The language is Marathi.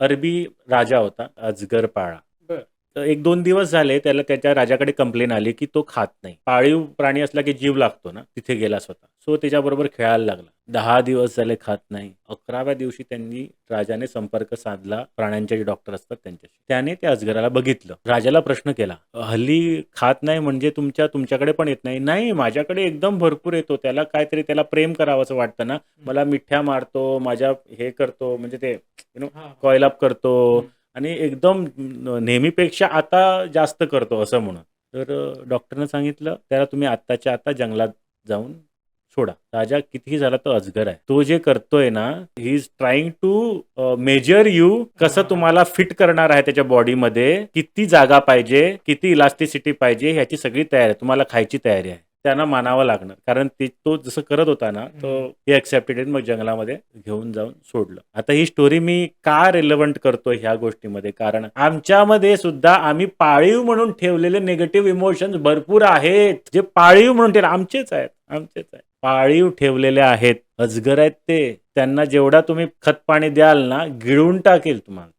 अरबी राजा होता अजगर पाळा एक दोन दिवस झाले त्याला त्याच्या राजाकडे कंप्लेन आली की तो खात नाही. पाळीव प्राणी असला की जीव लागतो ना तिथे गेला स्वतः. सो त्याच्याबरोबर खेळायला लागला. दहा दिवस झाले खात नाही. अकराव्या दिवशी त्यांनी राजाने संपर्क साधला. प्राण्यांचे जे डॉक्टर असतात त्यांच्याशी. त्याने त्या अजगराला बघितलं. राजाला प्रश्न केला हल्ली खात नाही म्हणजे तुमच्या तुमच्याकडे पण येत नाही? नाही माझ्याकडे एकदम भरपूर येतो. त्याला काहीतरी त्याला प्रेम करावं असं वाटतं ना. मला मिठ्या मारतो माझ्या हे करतो म्हणजे ते यु नो. कॉइल अप करतो. आणि एकदम नेहमीपेक्षा आता जास्त करतो असं म्हणून. तर डॉक्टरनं सांगितलं त्याला तुम्ही आत्ताच्या आता जंगलात जाऊन सोडा. राजा कितीही झाला तो अजगर आहे. तो जे करतोय ना he is trying to measure you कसं तुम्हाला फिट करणार आहे त्याच्या बॉडीमध्ये किती जागा पाहिजे किती इलास्टिसिटी पाहिजे ह्याची सगळी तयारी आहे तुम्हाला खायची तयारी आहे. त्यांना मानावं लागणार. कारण ते तो जसं करत होता ना तो हे ऍक्सेप्टेड मग जंगलामध्ये घेऊन जाऊन सोडलं. आता ही स्टोरी मी का रेलेव्हंट करतो ह्या गोष्टीमध्ये? कारण आमच्यामध्ये सुद्धा आम्ही पाळीव म्हणून ठेवलेले निगेटिव्ह इमोशन्स भरपूर आहेत. जे पाळीव म्हणून ठेवले आमचेच आहेत आमचेच आहेत. पाळीव ठेवलेले आहेत अजगर आहेत ते. त्यांना जेवढा तुम्ही खत पाणी द्याल ना गिळून टाकेल तुम्हाला.